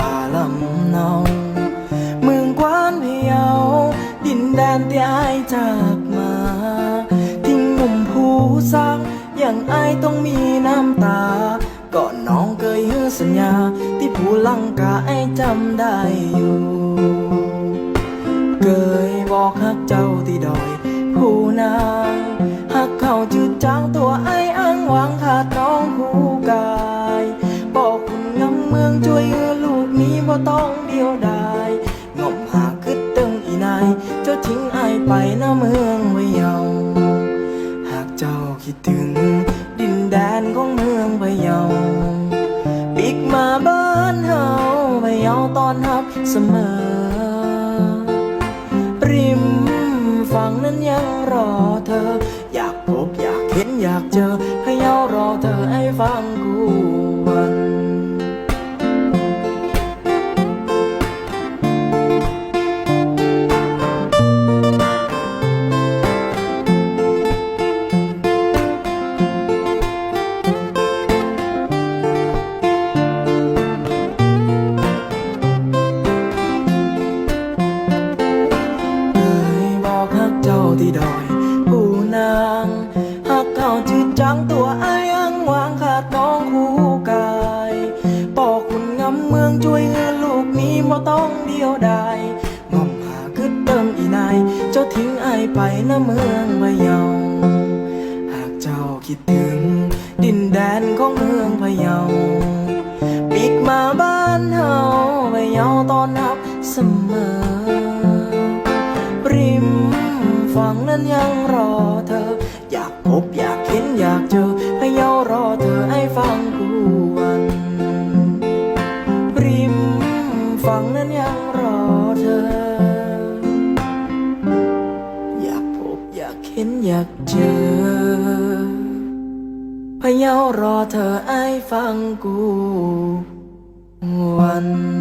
ป่าลำเนาเมืองกวานพะเยา ดินแดนที่อายจากมา ทิ้งหนุ่มผู้ซัก อย่างอายต้องมีน้ำตา ก่อนน้องเคยเฮืสัญญา ที่ผู้ลังกาไอจำได้อยู่ เคยบอกฮักเจ้าที่ดอย ผู้นางฮักเขาจืดจางตัวไออ้างหวังขาดน้องผู้กาย บอกคุณงำเมืองช่วยเอือ นี้บ่ต้องเดียวดายงมหาคึดตึงอีนาย เจ้าทิ้งไอายไปหน้าเมืองไว้เยาหากเจ้าคิดถึง ดินแดนของเมืองพะเยาปีกมาบ้านเฮาพะเยาตอนรับเสมอ ริมฝั่งนั้นยังรอเธอ อยากพบอยากเห็นอยากเจอพะเยารอเธอให้ฟังกูวัน บ่ต้องเดียวดายงอมหาคึดเติมอีนาย เจ้าทิ้งไอ้ายไปนะเมืองพะเยา หากเจ้าคิดถึง ดินแดนของเมืองพะเยาปีกมาบ้านเฮาพะเยาตอนรับเสมอ ริมฝั่งนั้นยังรอากเจอพะเยารอเธอไอ้ฟังกู วัน